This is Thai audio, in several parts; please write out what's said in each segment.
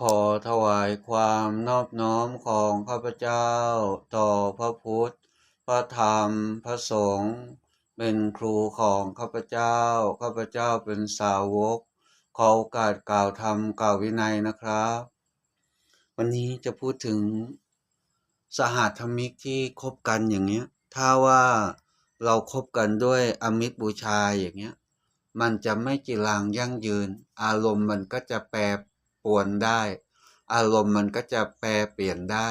ขอถวายความนอบน้อมของข้าพเจ้า ต่อพระพุทธ พระธรรม พระสงฆ์เป็นครูของข้าพเจ้า ข้าพเจ้าเป็นสาวก ขอโอกาสกล่าวธรรมกล่าววินัยนะครับ วันนี้จะพูดถึงสหธรรมิกที่คบกันอย่างเงี้ย ถ้าว่าเราครบกันด้วยอมิตรบูชาอย่างเงี้ย มันจะไม่จีรังยั่งยืน อารมณ์มันก็จะแปร ปวนได้ อารมณ์มันก็จะแปรเปลี่ยนได้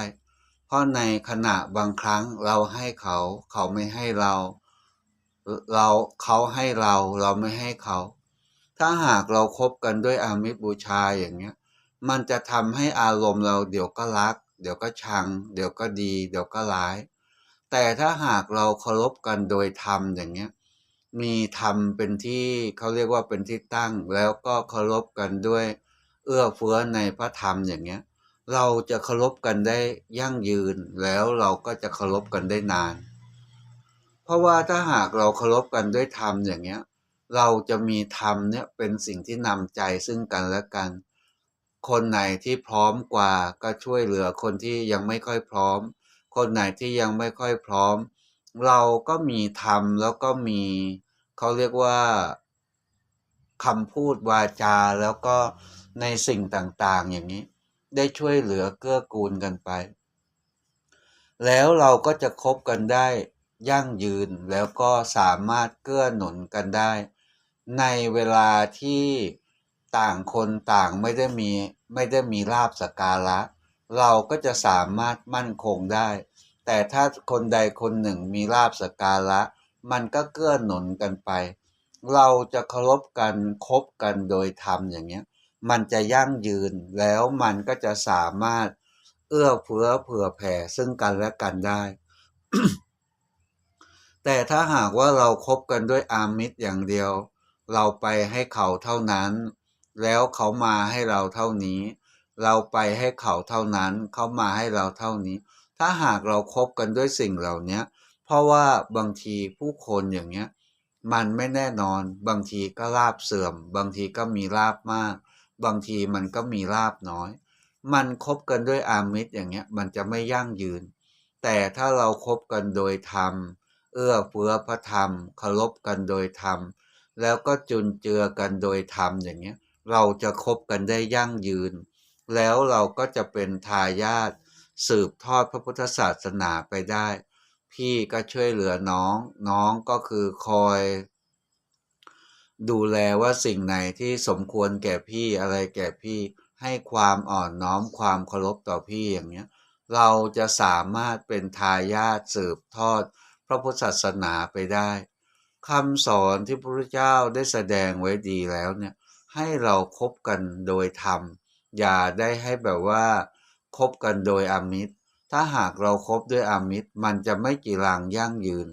เพราะในขณะบางครั้งเราให้เขา เขาไม่ให้เรา เราเขาให้เราเราไม่ให้เขา ถ้าหากเราครบกันด้วยอามิตรบูชาอย่างเงี้ย มันจะทำให้อารมณ์เราเดี๋ยวก็รัก เดี๋ยวก็ชัง เดี๋ยวก็ดี เดี๋ยวก็ร้าย แต่ถ้าหากเราเคารพกันโดยธรรมอย่างเงี้ยมีธรรมเป็นที่เขาเรียกว่าเป็นที่ตั้ง แล้วก็เคารพกันด้วย เอื้อเฟื้อในพระธรรมอย่างเงี้ย เราจะเคารพกันได้ยั่งยืนแล้วเราก็จะเคารพกันได้นาน เพราะว่าถ้าหากเราเคารพกันด้วยธรรมอย่างเงี้ย เราจะมีธรรมเนี่ยเป็นสิ่งที่นำใจซึ่งกันและกัน คนไหนที่พร้อมกว่าก็ช่วยเหลือคนที่ยังไม่ค่อยพร้อม คนไหนที่ยังไม่ค่อยพร้อม เราก็มีธรรมแล้วก็มีเขาเรียกว่าคำพูดวาจาแล้วก็ ในสิ่งต่างๆ อย่างนี้ ได้ช่วยเหลือเกื้อกูลกันไป แล้วเราก็จะคบกันได้ยั่งยืนแล้วก็สามารถเกื้อหนุนกันได้ ในเวลาที่ต่างคนต่างไม่ได้มีไม่ได้มีลาบสการะ เราก็จะสามารถมั่นคงได้ แต่ถ้าคนใดคนหนึ่งมีลาบสกการะ มันก็เกื้อหนุนกันไป เราจะเคารพกันคบกันโดยธรรมอย่างเงี้ย มันจะยั่งยืนแล้วมันก็จะสามารถเอื้อเฟื้อเผื่อแผ่ซึ่งกันและกันได้ แต่ถ้าหากว่าเราครบกันด้วยอามิตรอย่างเดียว เราไปให้เขาเท่านั้น แล้วเขามาให้เราเท่านี้ เราไปให้เขาเท่านั้น เขามาให้เราเท่านี้ ถ้าหากเราครบกันด้วยสิ่งเหล่านี้เพราะว่าบางทีผู้คนอย่างเงี้ยมันไม่แน่นอน บางทีก็ลาบเสื่อม บางทีก็มีลาบมาก บางทีมันก็มีลาบน้อย มันคบกันด้วยอามิตรอย่างเงี้ยมันจะไม่ยั่งยืน แต่ถ้าเราครบกันโดยธรรม เอื้อเฟื้อพระธรรมเคารพกันโดยธรรม แล้วก็จุนเจือกันโดยธรรมอย่างเงี้ยเราจะคบกันได้ยั่งยืน แล้วเราก็จะเป็นทายาทสืบทอดพระพุทธศาสนาไปได้ พี่ก็ช่วยเหลือน้อง น้องก็คือคอย ดูแลว่าสิ่งไหนที่สมควรแก่พี่อะไรแก่พี่ ให้ความอ่อนน้อมความเคารพต่อพี่อย่างเงี้ย เราจะสามารถเป็นทายาทสืบทอด พระพุทธศาสนาไปได้คำสอนที่พระพุทธเจ้าได้แสดงไว้ดีแล้วเนี่ยให้เราครบกันโดยธรรม อย่าได้ให้แบบว่าคบกันโดยอามิตร ถ้าหากเราครบด้วยอามิตร มันจะไม่กีรังยั่งยืน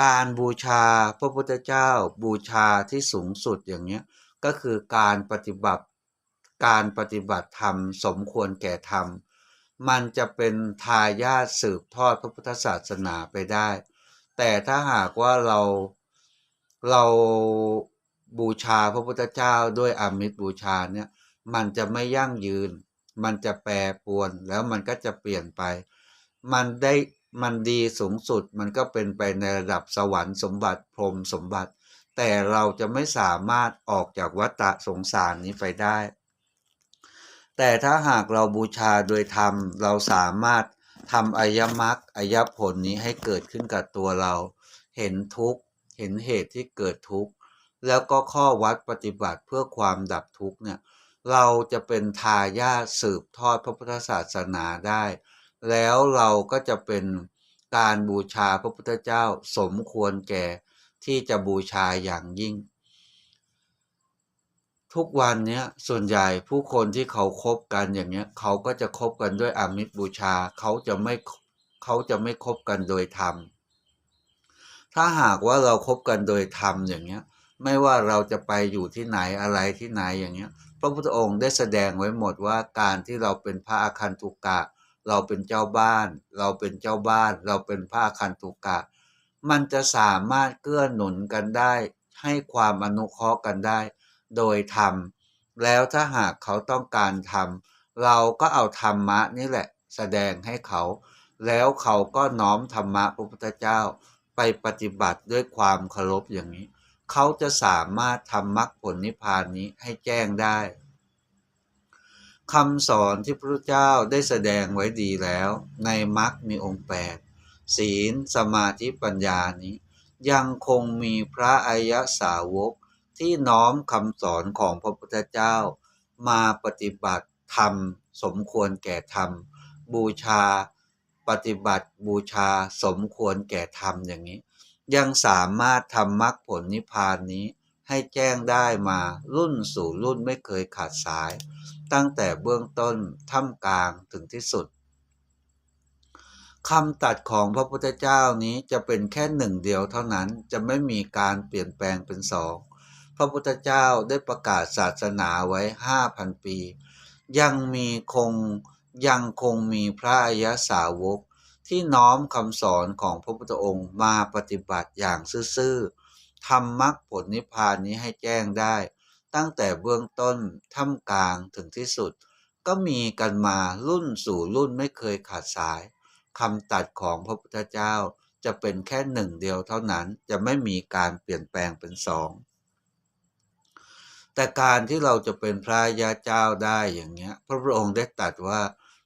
การบูชาพระพุทธเจ้าบูชาที่สูงสุดอย่างเนี้ยก็คือการปฏิบัติการปฏิบัติธรรม สมควรแก่ธรรม มันจะเป็นทายาทสืบทอดพระพุทธศาสนาไปได้ แต่ถ้าหากว่าเราเราบูชาพระพุทธเจ้าด้วยอามิตรบูชาเนี่ยมันจะไม่ยั่งยืน มันจะแปรปรวนแล้วมันก็จะเปลี่ยนไป มันได้ มันดีสูงสุดมันก็เป็นไปในระดับสวรรค์สมบัติพรหมสมบัติ แต่เราจะไม่สามารถออกจากวัฏสงสารนี้ไปได้ แต่ถ้าหากเราบูชาโดยธรรม เราสามารถทำอายมรรคอายผลนี้ให้เกิดขึ้นกับตัวเรา เห็นทุกข์เห็นเหตุที่เกิดทุกข์แล้วก็ข้อวัดปฏิบัติเพื่อความดับทุกข์เนี่ยเราจะเป็นทายาทสืบทอดพระพุทธศาสนาได้ แล้วเราก็จะเป็นการบูชาพระพุทธเจ้าสมควรแก่ที่จะบูชาอย่างยิ่ง ทุกวันนี้ส่วนใหญ่ผู้คนที่เขาคบกันอย่างเงี้ยเขาก็จะคบกันด้วยอามิตรบูชาเขาจะไม่เขาจะไม่คบกันโดยธรรม ถ้าหากว่าเราครบกันโดยธรรมอย่างเงี้ยไม่ว่าเราจะไปอยู่ที่ไหนอะไรที่ไหนอย่างเงี้ยพระพุทธองค์ได้แสดงไว้หมดว่าการที่เราเป็นพระอาคันตุกะ เราเป็นเจ้าบ้าน เราเป็นเจ้าบ้าน เราเป็นพระอาคันตุกะ มันจะสามารถเกื้อหนุนกันได้ ให้ความอนุเคราะห์กันได้ โดยธรรม แล้วถ้าหากเขาต้องการทำเราก็เอาธรรมะนี่แหละ แสดงให้เขา แล้วเขาก็น้อมธรรมะพระพุทธเจ้า ไปปฏิบัติด้วยความเคารพอย่างนี้ เขาจะสามารถทำมรรคผลนิพพานนี้ให้แจ้งได้ คำสอนที่พระเจ้าได้แสดงไว้ดีแล้ว ในมรรคมีองค์แปดศีลสมาธิปัญญานี้ ยังคงมีพระอริยสาวกที่น้อมคำสอนของพระพุทธเจ้า มาปฏิบัติธรรม สมควรแก่ธรรม บูชา ปฏิบัติบูชาสมควรแก่ธรรมอย่างนี้ ยังสามารถทำมรรคผลนิพพานนี้ให้แจ้งได้มารุ่นสู่รุ่นไม่เคยขาดสาย ตั้งแต่เบื้องต้นท่ามกลางถึงที่สุดคำตัดของพระพุทธเจ้านี้จะเป็นแค่หนึ่งเดียวเท่านั้นจะไม่มีการเปลี่ยนแปลงเป็นสองพระพุทธเจ้าได้ประกาศศาสนาไว้ห้าพันปี ยังมีคงยังคงมีพระอริยสาวก ที่น้อมคำสอนของพระพุทธองค์มาปฏิบัติอย่างซื่อๆทำมรรคผลนิพพานนี้ให้แจ้งได้ ตั้งแต่เบื้องต้นท่ามกลางถึงที่สุด ก็มีกันมารุ่นสู่รุ่นไม่เคยขาดสายคำตัดของพระพุทธเจ้าจะเป็นแค่หนึ่งเดียวเท่านั้นจะไม่มีการเปลี่ยนแปลงเป็นสองแต่การที่เราจะเป็นพระยาเจ้าได้อย่างเงี้ย พระพุทธองค์ได้ตรัสว่า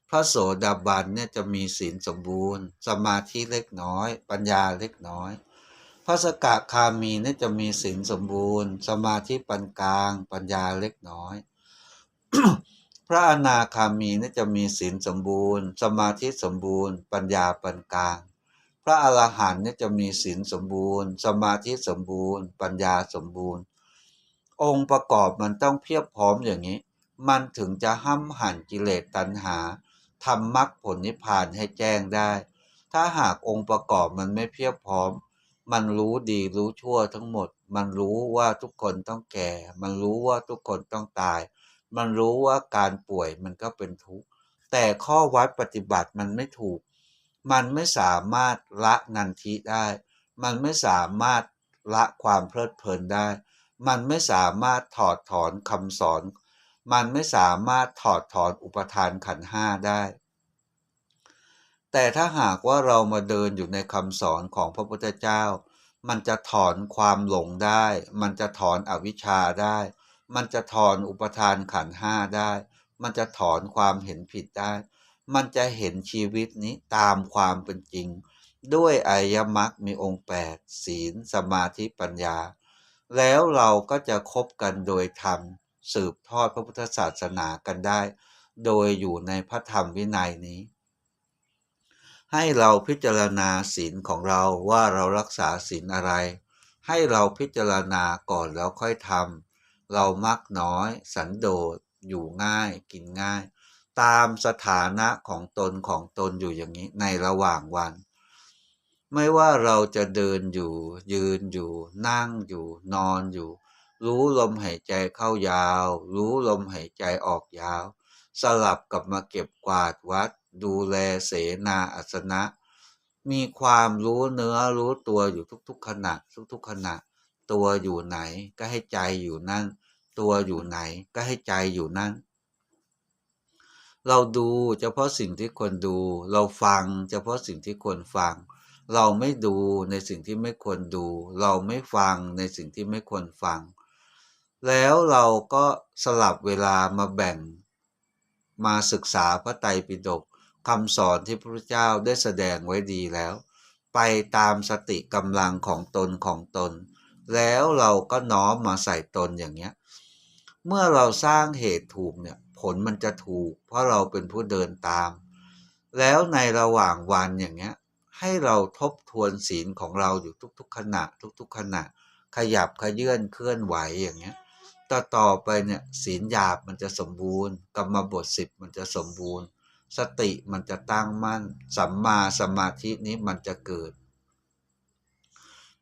พระโสดาบันเนี่ยจะมีศีลสมบูรณ์ สมาธิเล็กน้อย ปัญญาเล็กน้อย พระสกคามีนี่จะมีศีลสมบูรณ์ สมาธิปานกลาง ปัญญาเล็กน้อย พระอนาคามีนี่จะมีศีลสมบูรณ์ สมาธิสมบูรณ์ ปัญญาปานกลาง พระอรหันต์นี่จะมีศีลสมบูรณ์ สมาธิสมบูรณ์ ปัญญาสมบูรณ์ องค์ประกอบมันต้องเพียบพร้อมอย่างนี้ มันถึงจะห้ำหั่นกิเลสตัณหาทำมรรคผลนิพพานให้แจ้งได้ ถ้าหากองค์ประกอบมันไม่เพียบพร้อม มันรู้ดีรู้ชั่วทั้งหมด มันรู้ว่าทุกคนต้องแก่ มันรู้ว่าทุกคนต้องตาย มันรู้ว่าการป่วยมันก็เป็นทุกข์ แต่ข้อวัดปฏิบัติมันไม่ถูก มันไม่สามารถละนันทิได้ มันไม่สามารถละความเพลิดเพลินได้ มันไม่สามารถถอดถอนคำสอน มันไม่สามารถถอดถอนอุปทานขันห้าได้ แต่ถ้าหากว่าเรามาเดินอยู่ในคำสอนของพระพุทธเจ้า มันจะถอนความหลงได้ มันจะถอนอวิชชาได้ มันจะถอนอุปทานขันห้าได้ มันจะถอนความเห็นผิดได้ มันจะเห็นชีวิตนี้ตามความเป็นจริง ด้วยอริยมรรคมีองค์แปดศีล สมาธิปัญญา แล้วเราก็จะคบกันโดยธรรมสืบทอดพระพุทธศาสนากันได้ โดยอยู่ในพระธรรมวินัยนี้ ให้เราพิจารณาศีลของเราว่าเรารักษาศีลอะไร ให้เราพิจารณาก่อนแล้วค่อยทำเรามักน้อย สันโดษ อยู่ง่าย กินง่าย ตามสถานะของตนของตนอยู่อย่างนี้ในระหว่างวัน ไม่ว่าเราจะเดินอยู่ ยืนอยู่ นั่งอยู่ นอนอยู่ รู้ลมหายใจเข้ายาว รู้ลมหายใจออกยาว สลับกับมาเก็บกวาดวัด ดูแลเสนาอาสนะ มีความรู้เนื้อรู้ตัวอยู่ทุกๆขณะทุกๆขณะ ตัวอยู่ไหนก็ให้ใจอยู่นั่น ตัวอยู่ไหนก็ให้ใจอยู่นั่น เราดูเฉพาะสิ่งที่ควรดู เราฟังเฉพาะสิ่งที่ควรฟัง เราไม่ดูในสิ่งที่ไม่ควรดู เราไม่ฟังในสิ่งที่ไม่ควรฟัง แล้วเราก็สลับเวลามาแบ่งมาศึกษาพระไตรปิฎก คำสอนที่พระเจ้าได้แสดงไว้ดีแล้ว ไปตามสติกำลังของตนของตน แล้วเราก็น้อมมาใส่ตนอย่างเงี้ย เมื่อเราสร้างเหตุถูกเนี่ยผลมันจะถูก เพราะเราเป็นผู้เดินตาม แล้วในระหว่างวันอย่างเงี้ย ให้เราทบทวนศีลของเราอยู่ทุกๆขณะ ทุกๆขณะ ขยับขยื่นเคลื่อนไหวอย่างเงี้ยต่อต่อไปเนี่ยศีลหยาบมันจะสมบูรณ์กรรมบทสิบมันจะสมบูรณ์ สติมันจะตั้งมั่น สัมมาสมาธินี้มันจะเกิด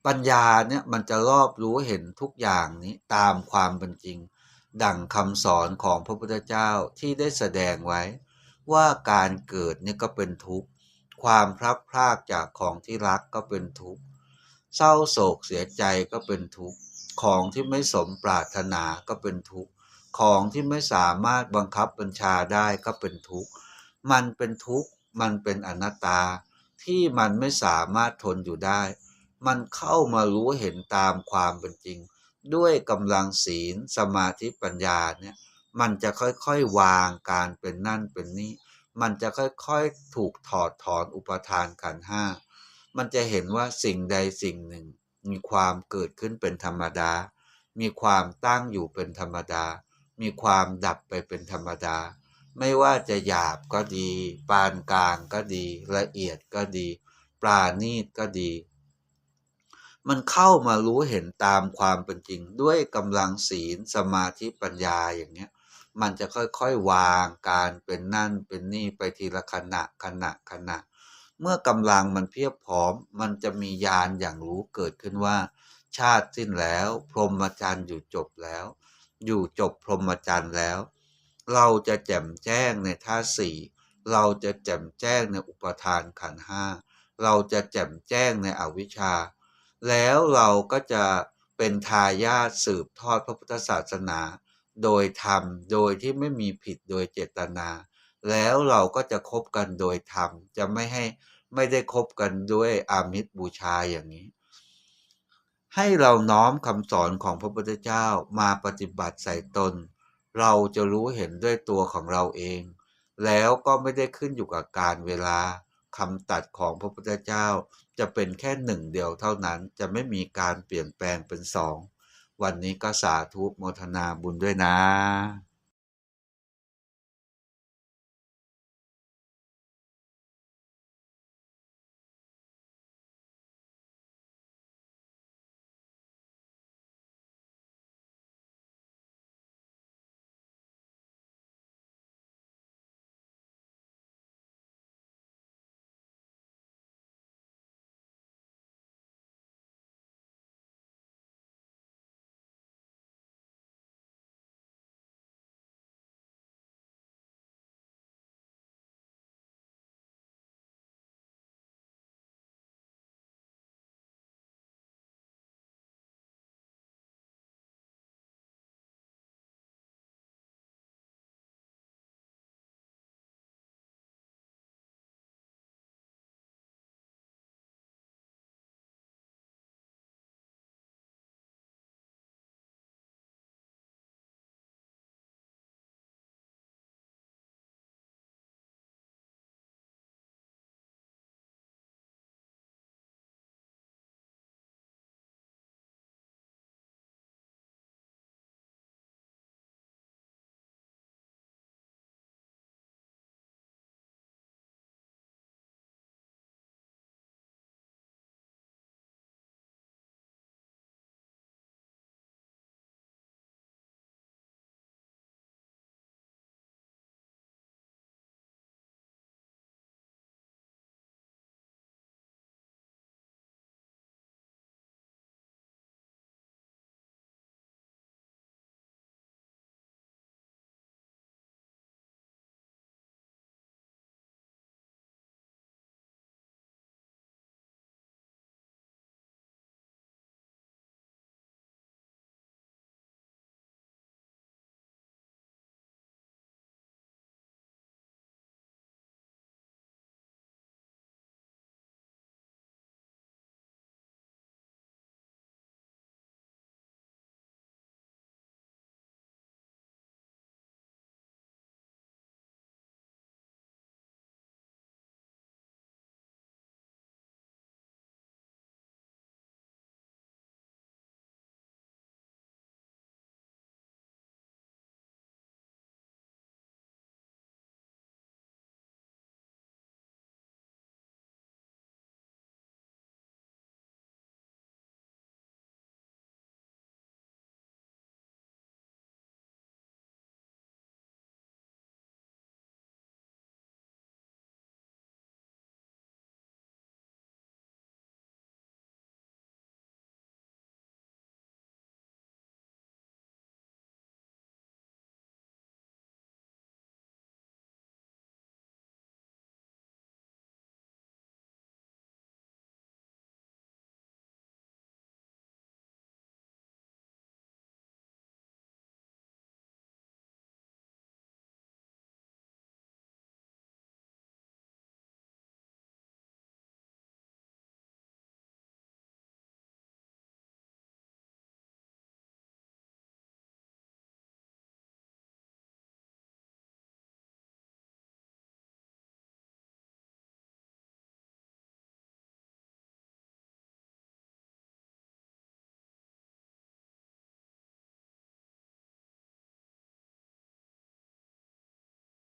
ปัญญาเนี่ยมันจะรอบรู้เห็นทุกอย่างนี้ตามความเป็นจริง ดั่งคำสอนของพระพุทธเจ้าที่ได้แสดงไว้ ว่าการเกิดนี่ก็เป็นทุกข์ ความพลัดพรากจากของที่รักก็เป็นทุกข์ เศร้าโศกเสียใจก็เป็นทุกข์ ของที่ไม่สมปรารถนาก็เป็นทุกข์ ของที่ไม่สามารถบังคับบัญชาได้ก็เป็นทุกข์ มันเป็นทุกข์ มันเป็นอนัตตา ที่มันไม่สามารถทนอยู่ได้ มันเข้ามารู้เห็นตามความเป็นจริง ด้วยกำลังศีลสมาธิปัญญาเนี่ยมันจะค่อยๆวางการเป็นนั่นเป็นนี่มันจะค่อยๆถูกถอดถอนอุปทานขันห้า มันจะเห็นว่าสิ่งใดสิ่งหนึ่ง มีความเกิดขึ้นเป็นธรรมดา มีความตั้งอยู่เป็นธรรมดา มีความดับไปเป็นธรรมดา ไม่ว่าจะหยาบก็ดี ปานกลางก็ดี ละเอียดก็ดี ปราณีตก็ดี มันเข้ามารู้เห็นตามความเป็นจริง ด้วยกำลังศีลสมาธิปัญญาอย่างเนี้ย มันจะค่อยๆวางการเป็นนั่นเป็นนี่ไปทีละขณะขณะขณะ เมื่อกำลังมันเพียบพร้อม มันจะมีญาณอย่างรู้เกิดขึ้นว่า ชาติสิ้นแล้ว พรหมจรรย์อยู่จบแล้ว อยู่จบพรหมจรรย์แล้ว เราจะแจ่มแจ้งในท่าสี่เราจะแจ่มแจ้งในอุปทานขันห้าเราจะแจ่มแจ้งในอวิชชา แล้วเราก็จะเป็นทายาทสืบทอดพระพุทธศาสนา โดยธรรมโดยที่ไม่มีผิดโดยเจตนา แล้วเราก็จะคบกันโดยธรรมจะไม่ให้ไม่ได้คบกันด้วยอามิตรบูชาอย่างนี้ ให้เราน้อมคำสอนของพระพุทธเจ้ามาปฏิบัติใส่ตน เราจะรู้เห็นด้วยตัวของเราเอง แล้วก็ไม่ได้ขึ้นอยู่กับการเวลาคำตัดของพระพุทธเจ้า จะเป็นแค่หนึ่งเดียวเท่านั้นจะไม่มีการเปลี่ยนแปลงเป็นสอง วันนี้ก็สาธุโมทนาบุญด้วยนะ